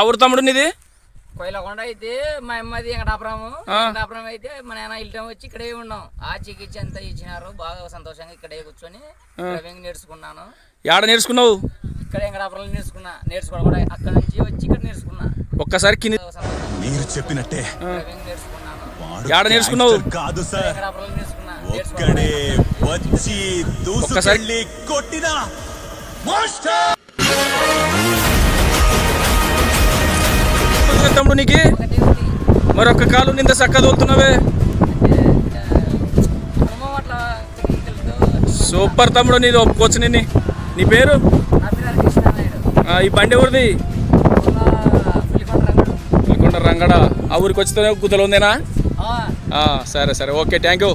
ఎవరు తమ్ముడు నీది కోయిలకొండ అయితే మా అమ్మది వెంకటాపురము. వెంకటాపురం అయితే మా నాన్న ఇల్టం వచ్చి ఇక్కడే ఉన్నాం. ఆ చికిత్స అంతా ఇచ్చినారు. బాగా సంతోషంగా ఇక్కడే కూర్చొని డ్రైవింగ్ నేర్చుకున్నాను. యాడ నేర్చుకున్నావు? ఇక్కడ వెంకటాపురంలో నేర్చుకున్నా. నేర్చుకోవడం కూడా అక్కడ నుంచి వచ్చి ఇక్కడ నేర్చుకున్నా. ఒక్కసారి కింది మీరు చెప్పినట్టే. డ్రైవింగ్ నేర్చుకున్నాను. యాడ నేర్చుకున్నావు? కాదు సార్. వెంకటాపురంలో నేర్చుకున్నా. ఒక్కడే వచ్చి దూసుకెళ్ళి కొట్టిన మాస్టర్! తమ్ముడు నీకు మరొక్క కాలు నింద చక్క తోలుతున్నావే. అంటే ఇంకా అనుభవం అట్లా తెలుసు సూపర్ తమ్ముడు నీది ఒప్పుకోవచ్చు నిన్ను. నీ పేరు? ఈ బండి ఎవరిది? పులికొండ రంగుడు. ఆ ఊరికి వచ్చితేనే గుద్దలు ఉందేనా? సరే సరే. Okay thank you.